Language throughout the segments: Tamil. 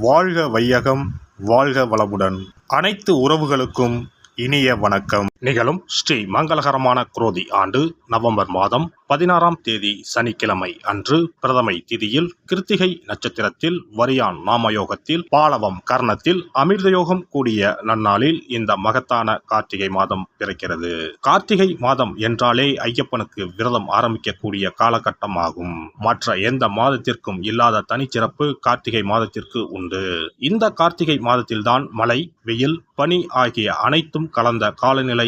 வாழ்க வையகம் வாழ்க வளமுடன். அனைத்து உறவுகளுக்கும் இனிய வணக்கம். நிகழும் ஸ்ரீ மங்களகரமான குரோதி ஆண்டு நவம்பர் மாதம் பதினாறாம் தேதி சனிக்கிழமை அன்று பிரதமை திதியில் கிருத்திகை நட்சத்திரத்தில் வரியான் நாமயோகத்தில் பாலவம் கர்ணத்தில் அமிர்தயோகம் கூடிய நன்னாளில் இந்த மகத்தான கார்த்திகை மாதம் பிறக்கிறது. கார்த்திகை மாதம் என்றாலே ஐயப்பனுக்கு விரதம் ஆரம்பிக்கக்கூடிய காலகட்டம் ஆகும் மற்ற எந்த மாதத்திற்கும் இல்லாத தனிச்சிறப்பு கார்த்திகை மாதத்திற்கு உண்டு. இந்த கார்த்திகை மாதத்தில்தான் மழை வெயில் பனி ஆகிய அனைத்தும் கலந்த காலநிலை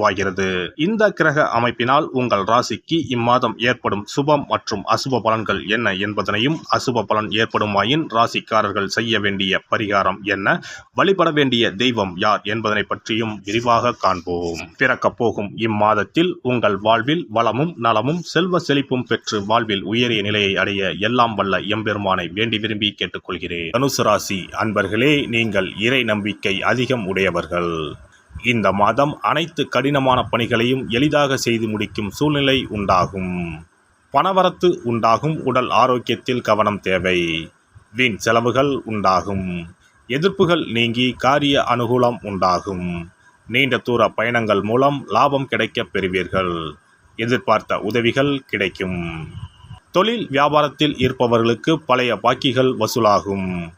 உருவாகிறது. இந்த கிரக அமைப்பினால் உங்கள் ராசிக்கு இம்மாதம் ஏற்படும் சுபம் மற்றும் அசுப பலன்கள் என்ன என்பதனையும் அசுப பலன் ஏற்படுமாயின் ராசிக்காரர்கள் செய்ய வேண்டிய பரிகாரம் என்ன? வழிபட வேண்டிய தெய்வம் யார் என்பதனை பற்றியும் விரிவாக காண்போம். பிறக்கப் போகும் இம்மாதத்தில் உங்கள் வாழ்வில் வளமும் நலமும் செல்வ செழிப்பும் பெற்று வாழ்வில் உயரிய நிலையை அடைய எல்லாம் வல்ல எம்பெருமானை வேண்டி விரும்பி கேட்டுக்கொள்கிறேன். தனுசு ராசி அன்பர்களே நீங்கள் இறை நம்பிக்கை அதிகம் உடையவர்கள். இந்த மாதம் அனைத்து கடினமான பணிகளையும் எளிதாக செய்து முடிக்கும் சூழ்நிலை உண்டாகும். பணவரத்து உண்டாகும் உடல் ஆரோக்கியத்தில் கவனம் தேவை. வீண் செலவுகள் உண்டாகும். எதிர்ப்புகள் நீங்கி காரிய அனுகூலம் உண்டாகும். நீண்ட தூர பயணங்கள் மூலம் லாபம் கிடைக்கப் பெறுவீர்கள். எதிர்பார்த்த உதவிகள் கிடைக்கும். தொழில் வியாபாரத்தில் இருப்பவர்களுக்கு பழைய பாக்கிகள் வசூலாகும்.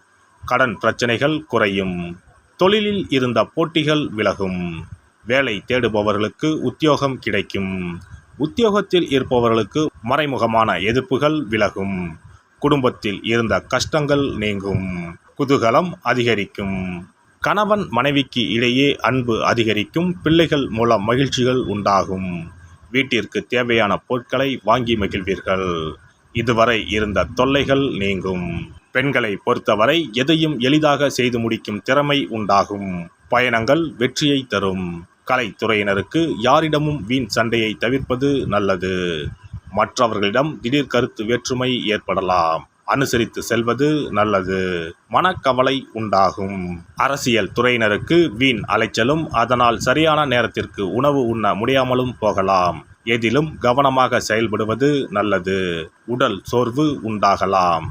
கடன் பிரச்சனைகள் குறையும். தொழிலில் இருந்த போட்டிகள் விலகும். வேலை தேடுபவர்களுக்கு உத்தியோகம் கிடைக்கும். உத்தியோகத்தில் இருப்பவர்களுக்கு மறைமுகமான எதிர்ப்புகள் விலகும். குடும்பத்தில் இருந்த கஷ்டங்கள் நீங்கும். குதூகலம் அதிகரிக்கும். கணவன் மனைவிக்கு இடையே அன்பு அதிகரிக்கும். பிள்ளைகள் மூலம் மகிழ்ச்சிகள் உண்டாகும். வீட்டிற்கு தேவையான பொருட்களை வாங்கி மகிழ்வீர்கள். இதுவரை இருந்த தொல்லைகள் நீங்கும். பெண்களை பொறுத்தவரை எதையும் எளிதாக செய்து முடிக்கும் திறமை உண்டாகும். பயணங்கள் வெற்றியை தரும். கலைத்துறையினருக்கு யாரிடமும் வீண் சண்டையை தவிர்ப்பது நல்லது. மற்றவர்களிடம் திடீர் கருத்து வேற்றுமை ஏற்படலாம். அனுசரித்து செல்வது நல்லது. மனக்கவலை உண்டாகும். அரசியல் துறையினருக்கு வீண் அலைச்சலும் அதனால் சரியான நேரத்திற்கு உணவு உண்ண முடியாமலும் போகலாம். எதிலும் கவனமாக செயல்படுவது நல்லது. உடல் சோர்வு உண்டாகலாம்.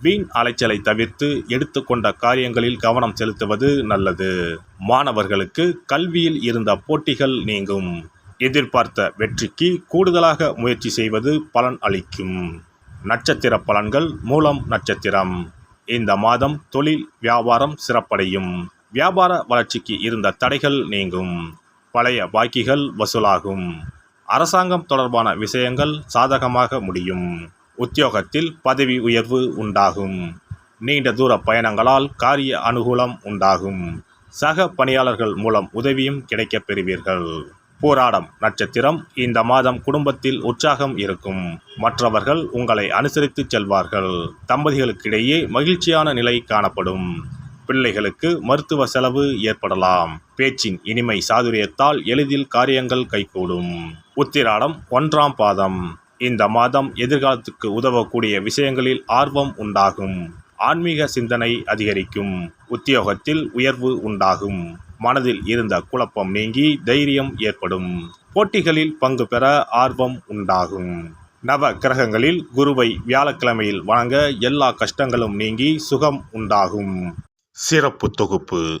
வீண் அலைச்சலை தவிர்த்து எடுத்துக்கொண்ட காரியங்களில் கவனம் செலுத்துவது நல்லது. மாணவர்களுக்கு கல்வியில் இருந்த போட்டிகள் நீங்கும். எதிர்பார்த்த வெற்றிக்கு கூடுதலாக முயற்சி செய்வது பலன் அளிக்கும். நட்சத்திர பலன்கள் மூலம் நட்சத்திரம். இந்த மாதம் தொழில் வியாபாரம் சிறப்படையும். வியாபார வளர்ச்சிக்கு இருந்த தடைகள் நீங்கும். பழைய பாக்கிகள் வசூலாகும். அரசாங்கம் தொடர்பான விஷயங்கள் சாதகமாக முடியும். உத்தியோகத்தில் பதவி உயர்வு உண்டாகும். நீண்ட தூர பயணங்களால் காரிய அனுகூலம் உண்டாகும். சக பணியாளர்கள் மூலம் உதவியும் கிடைக்கப் பெறுவீர்கள். போராடம் நட்சத்திரம் இந்த மாதம் குடும்பத்தில் உற்சாகம் இருக்கும். மற்றவர்கள் உங்களை அனுசரித்து செல்வார்கள். தம்பதிகளுக்கிடையே மகிழ்ச்சியான நிலை காணப்படும். பிள்ளைகளுக்கு மருத்துவ செலவு ஏற்படலாம். பேச்சின் இனிமை சாதுரியத்தால் எளிதில் காரியங்கள் கைகூடும். உத்திராடம் ஒன்றாம் பாதம். இந்த மாதம் எதிர்காலத்துக்கு உதவக்கூடிய விஷயங்களில் ஆர்வம் உண்டாகும். ஆன்மீக சிந்தனை அதிகரிக்கும். உத்தியோகத்தில் உயர்வு உண்டாகும். மனதில் இருந்த குழப்பம் நீங்கி தைரியம் ஏற்படும். போட்டிகளில் பங்கு பெற ஆர்வம் உண்டாகும். நவ கிரகங்களில் குருவை வியாழக்கிழமையில் வணங்க எல்லா கஷ்டங்களும் நீங்கி சுகம் உண்டாகும். சிறப்பு தொகுப்பு.